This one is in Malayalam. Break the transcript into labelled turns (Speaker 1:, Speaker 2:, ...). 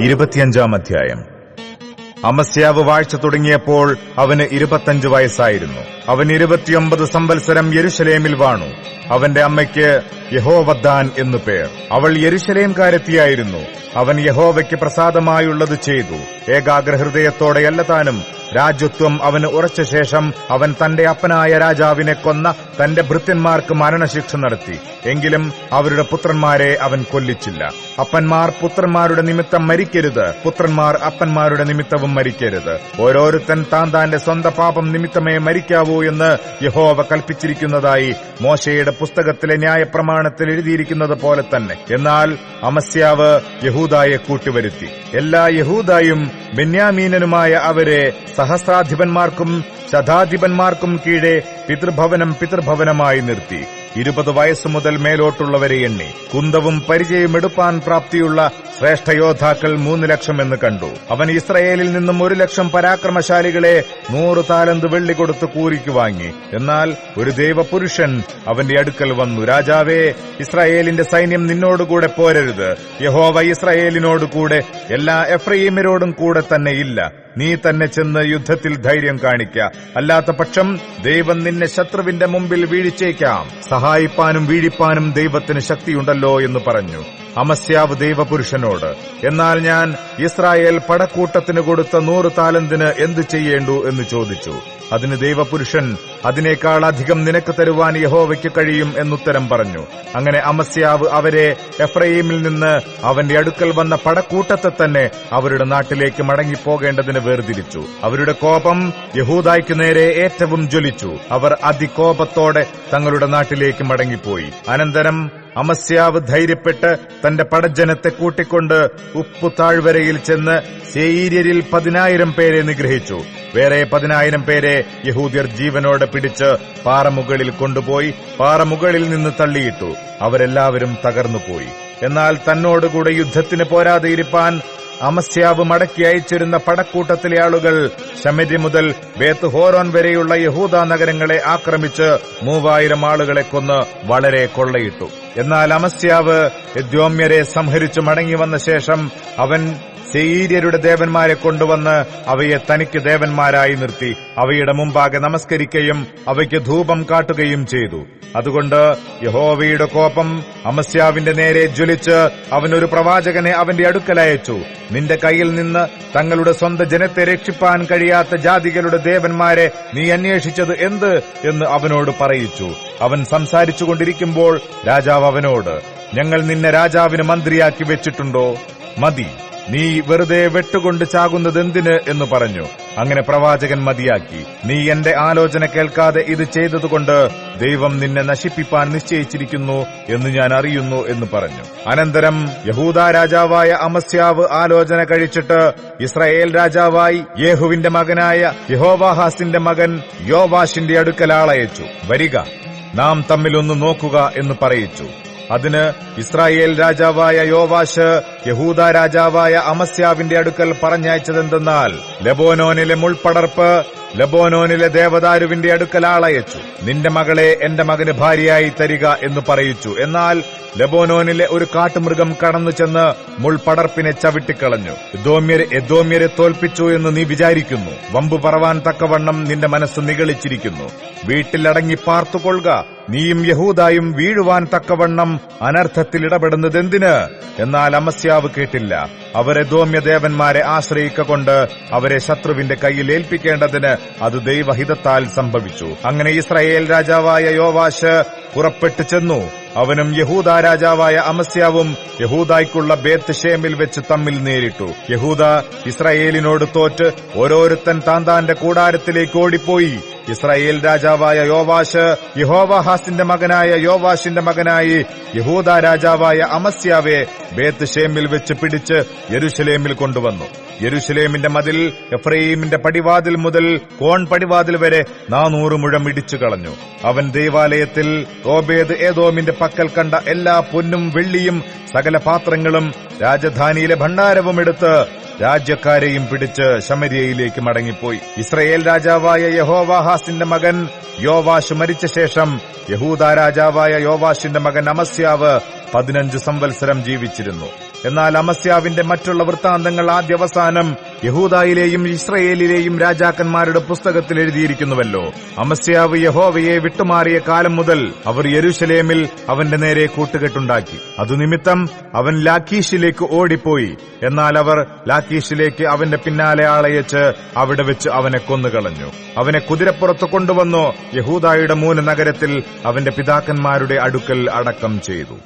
Speaker 1: ഇരുപത്തിയഞ്ചാം അധ്യായം. അമസ്യാവ് വാഴ്ച തുടങ്ങിയപ്പോൾ അവന് ഇരുപത്തഞ്ച് വയസ്സായിരുന്നു. അവൻ ഇരുപത്തിയൊമ്പത് സംവത്സരം യെരുശലേമിൽ വാണു. അവന്റെ അമ്മയ്ക്ക് യഹോവദ്ദാൻ എന്നു പേർ. അവൾ യെരുശലേംകാരെത്തിയായിരുന്നു. അവൻ യഹോവയ്ക്ക് പ്രസാദമായുള്ളത് ചെയ്തു. ഏകാഗ്രഹൃദയത്തോടെയല്ല താനും. രാജ്യത്വം അവന് ഉറച്ച ശേഷം അവൻ തന്റെ അപ്പനായ രാജാവിനെ കൊന്ന തന്റെ ഭൃത്യന്മാർക്ക് മരണശിക്ഷ നടത്തി. എങ്കിലും അവരുടെ പുത്രന്മാരെ അവൻ കൊല്ലിച്ചില്ല. അപ്പന്മാർ പുത്രന്മാരുടെ നിമിത്തം മരിക്കരുത്. പുത്രന്മാർ അപ്പന്മാരുടെ നിമിത്തവും മരിക്കരുത്. ഓരോരുത്തൻ താൻ താന്റെ സ്വന്തം പാപം നിമിത്തമേ മരിക്കാവൂ എന്ന് യഹോവ കൽപ്പിച്ചിരിക്കുന്നതായി മോശയുടെ പുസ്തകത്തിലെ ന്യായപ്രമാണത്തിൽ എഴുതിയിരിക്കുന്നത് പോലെ തന്നെ. എന്നാൽ അമസ്യാവ് യഹൂദായെ കൂട്ടിവരുത്തി. എല്ലാ യഹൂദായും ബെന്യാമീനനുമായ അവരെ സഹസ്രാധിപന്മാർക്കും ശതാധിപന്മാർക്കും കീഴെ പിതൃഭവനം പിതൃഭവനമായി നിർത്തി. ഇരുപത് വയസ്സു മുതൽ മേലോട്ടുള്ളവരെ എണ്ണി. കുന്തവും പരിചയം എടുപ്പാൻ പ്രാപ്തിയുള്ള ശ്രേഷ്ഠയോദ്ധാക്കൾ മൂന്ന് ലക്ഷം എന്ന് കണ്ടു. അവൻ ഇസ്രയേലിൽ നിന്നും ഒരു ലക്ഷം പരാക്രമശാലികളെ നൂറ് താലന്ത് വെള്ളി കൊടുത്ത് കൂലിക്ക് വാങ്ങി. എന്നാൽ ഒരു ദൈവപുരുഷൻ അവന്റെ അടുക്കൽ വന്നു. രാജാവേ ഇസ്രായേലിന്റെ സൈന്യം നിന്നോടുകൂടെ പോരരുത്. യഹോവ ഇസ്രായേലിനോടുകൂടെ എല്ലാ എഫ്രൈമിനോടും കൂടെ തന്നെ ഇല്ല. നീ തന്നെ ചെന്ന് യുദ്ധത്തിൽ ധൈര്യം കാണിക്ക. അല്ലാത്ത പക്ഷം ദൈവം നിന്നെ ശത്രുവിന്റെ മുമ്പിൽ വീഴിച്ചേക്കാം സഹായിപ്പാനും വീഴിപ്പാനും ദൈവത്തിന് ശക്തിയുണ്ടല്ലോ എന്ന് പറഞ്ഞു. അമസ്യാവ് ദൈവപുരുഷനോട് എന്നാൽ ഞാൻ ഇസ്രായേൽ പടക്കൂട്ടത്തിന് കൊടുത്ത നൂറ് താലന്തിന് എന്തു ചെയ്യേണ്ടു? എന്ന് ചോദിച്ചു. അതിന് ദൈവപുരുഷൻ അതിനേക്കാൾ അധികം നിനക്ക് തരുവാൻ യഹോവയ്ക്ക് കഴിയും എന്നുത്തരം പറഞ്ഞു. അങ്ങനെ അമസ്യാവ് അവരെ എഫ്രൈമിൽ നിന്ന് അവന്റെ അടുക്കൽ വന്ന പടക്കൂട്ടത്തെ തന്നെ അവരുടെ നാട്ടിലേക്ക് മടങ്ങിപ്പോകേണ്ടതിന് വേർതിരിച്ചു. അവരുടെ കോപം യഹൂദായ്ക്ക് നേരെ ഏറ്റവും ജ്വലിച്ചു. അവർ അതികോപത്തോടെ തങ്ങളുടെ നാട്ടിലേക്ക് മടങ്ങിപ്പോയി. അനന്തരം അമസ്യാവ് ധൈര്യപ്പെട്ട് തന്റെ പടജനത്തെ കൂട്ടിക്കൊണ്ട് ഉപ്പു താഴ്വരയിൽ ചെന്ന് സേയിരിൽ പതിനായിരം പേരെ നിഗ്രഹിച്ചു. വേറെ പതിനായിരം പേരെ യഹൂദിയർ ജീവനോടെ പിടിച്ച് പാറമുകളിൽ കൊണ്ടുപോയി പാറമുകളിൽ നിന്ന് തള്ളിയിട്ടു. അവരെല്ലാവരും തകർന്നുപോയി. എന്നാൽ തന്നോടുകൂടെ യുദ്ധത്തിന് പോരാതെ ഇരിപ്പാൻ അമസ്യാവ് മടക്കി അയച്ചിരുന്ന പടക്കൂട്ടത്തിലെ ആളുകൾ ശമരി മുതൽ ബേത്ത് ഹോറോൻ വരെയുള്ള യഹൂദ നഗരങ്ങളെ ആക്രമിച്ച് മൂവായിരം ആളുകളെ കൊന്ന് വളരെ കൊള്ളയിട്ടു. എന്നാൽ അമസ്യാവ് എദ്യോമ്യരെ സംഹരിച്ചു മടങ്ങി വന്ന ശേഷം അവൻ സെയീര്യരുടെ ദേവന്മാരെ കൊണ്ടുവന്ന് അവയെ തനിക്ക് ദേവന്മാരായി നിർത്തി. അവയുടെ മുമ്പാകെ നമസ്കരിക്കുകയും അവയ്ക്ക് ധൂപം കാട്ടുകയും ചെയ്തു. അതുകൊണ്ട് യഹോവയുടെ കോപം അമസ്യാവിന്റെ നേരെ ജ്വലിച്ച് അവനൊരു പ്രവാചകനെ അവന്റെ അടുക്കലയച്ചു നിന്റെ കയ്യിൽ നിന്ന് തങ്ങളുടെ സ്വന്തം ജനത്തെ രക്ഷിപ്പാൻ കഴിയാത്ത ജാതികളുടെ ദേവന്മാരെ നീ അന്വേഷിച്ചത് എന്ത് എന്ന് അവനോട് പറയിച്ചു. അവൻ സംസാരിച്ചുകൊണ്ടിരിക്കുമ്പോൾ രാജാവ് അവനോട് ഞങ്ങൾ നിന്നെ രാജാവിന് മന്ത്രിയാക്കി വെച്ചിട്ടുണ്ടോ? മതി. നീ വെറുതെ വെട്ടുകൊണ്ട് ചാകുന്നതെന്തിന് എന്ന് പറഞ്ഞു. അങ്ങനെ പ്രവാചകൻ മതിയാക്കി. നീ എന്റെ ആലോചന കേൾക്കാതെ ഇത് ചെയ്തതുകൊണ്ട് ദൈവം നിന്നെ നശിപ്പിപ്പാൻ നിശ്ചയിച്ചിരിക്കുന്നു എന്ന് ഞാൻ അറിയുന്നു എന്ന് പറഞ്ഞു. അനന്തരം യഹൂദ രാജാവായ അമസ്യാവ് ആലോചന കഴിച്ചിട്ട് ഇസ്രായേൽ രാജാവായി യേഹുവിന്റെ മകനായ യഹോവാഹാസിന്റെ മകൻ യോവാഷിന്റെ അടുക്കൽ ആളയച്ചു. വരിക നാം തമ്മിലൊന്ന് നോക്കുക എന്ന് പറയിച്ചു. അതിന് ഇസ്രായേൽ രാജാവായ യോവാഷ് യഹൂദ രാജാവായ അമസ്യാവിന്റെ അടുക്കൽ പറഞ്ഞയച്ചതെന്തെന്നാൽ ലബോനോനിലെ മുൾപടർപ്പ് ലബോനോനിലെ ദേവദാരുവിന്റെ അടുക്കൽ ആളയച്ചു. നിന്റെ മകളെ എന്റെ മകന് ഭാര്യയായി തരിക എന്ന് പറയിച്ചു. എന്നാൽ ലബോനോനിലെ ഒരു കാട്ടുമൃഗം കടന്നു ചെന്ന് മുൾപടർപ്പിനെ ചവിട്ടിക്കളഞ്ഞു. എദോമ്യരെ എദോമ്യരെ തോൽപ്പിച്ചു എന്ന് നീ വിചാരിക്കുന്നു. വമ്പു പറവാൻ തക്കവണ്ണം നിന്റെ മനസ്സ് നിഗളിച്ചിരിക്കുന്നു. വീട്ടിലടങ്ങി പാർത്തുകൊള്ളുക. നീയും യഹൂദായും വീഴുവാൻ തക്കവണ്ണം അനർത്ഥത്തിൽ ഇടപെടുന്നതെന്തിന്? എന്നാൽ അമസ്യാവ് കേട്ടില്ല. അവരെ ദോമ്യദേവന്മാരെ ആശ്രയിക്കൊണ്ട് അവരെ ശത്രുവിന്റെ കയ്യിൽ ഏൽപ്പിക്കേണ്ടതിന് അത് ദൈവഹിതത്താൽ സംഭവിച്ചു. അങ്ങനെ ഇസ്രായേൽ രാജാവായ യോവാശ് പുറപ്പെട്ടു ചെന്നു. അവനും യഹൂദ രാജാവായ അമസ്യാവും യഹൂദായ്ക്കുള്ള ബേത്ത് ഷേമിൽ വെച്ച് തമ്മിൽ നേരിട്ടു. യഹൂദ ഇസ്രായേലിനോട് തോറ്റ് ഓരോരുത്തൻ താന്താന്റെ താന്റെ കൂടാരത്തിലേക്ക് ഓടിപ്പോയി. ഇസ്രായേൽ രാജാവായ യോവാഷ് യഹോവാഹാസിന്റെ മകനായ യോവാഷിന്റെ മകനായി യഹൂദ രാജാവായ അമസ്യാവെ ബേത്ത് ഷേമിൽ വെച്ച് പിടിച്ച് യരുഷലേമിൽ കൊണ്ടുവന്നു. യരുഷലേമിന്റെ മതിൽ എഫ്രൈമിന്റെ പടിവാതിൽ മുതൽ കോൺ പടിവാതിൽ വരെ നാനൂറ് മുഴം ഇടിച്ചു കളഞ്ഞു അവൻ ദേവാലയത്തിൽ ഓബേദ് ഏതോമിന്റെ പക്കൽ കണ്ട എല്ലാ പൊന്നും വെള്ളിയും സകല പാത്രങ്ങളും രാജധാനിയിലെ ഭണ്ഡാരവും എടുത്ത് രാജ്യക്കാരെയും പിടിച്ച് ശമരിയയിലേക്ക് മടങ്ങിപ്പോയി. ഇസ്രയേൽ രാജാവായ യഹോവാഹാസിന്റെ മകൻ യോവാഷ് മരിച്ച ശേഷം യഹൂദ രാജാവായ യോവാഷിന്റെ മകൻ അമസ്യാവ് പതിനഞ്ച് സംവത്സരം ജീവിച്ചിരുന്നു. എന്നാൽ അമസ്യാവിന്റെ മറ്റുള്ള വൃത്താന്തങ്ങൾ ആദ്യവസാനം യഹൂദായിലെയും ഇസ്രയേലിലെയും രാജാക്കന്മാരുടെ പുസ്തകത്തിൽ എഴുതിയിരിക്കുന്നുവല്ലോ. അമസ്യാവ് യഹോവയെ വിട്ടുമാറിയ കാലം മുതൽ അവർ യെരുശലേമിൽ അവന്റെ നേരെ കൂട്ടുകെട്ടുണ്ടാക്കി. അതുനിമിത്തം അവൻ ലാക്കീഷിലേക്ക് ഓടിപ്പോയി. എന്നാൽ അവർ ലാക്കീഷിലേക്ക് അവന്റെ പിന്നാലെ ആളയച്ച് അവിടെ വെച്ച് അവനെ കൊന്നുകളഞ്ഞു. അവനെ കുതിരപ്പുറത്ത് കൊണ്ടുവന്നു. യഹൂദായുടെ മൂന്ന് നഗരത്തിൽ അവന്റെ പിതാക്കന്മാരുടെ അടുക്കൽ അടക്കം ചെയ്തു.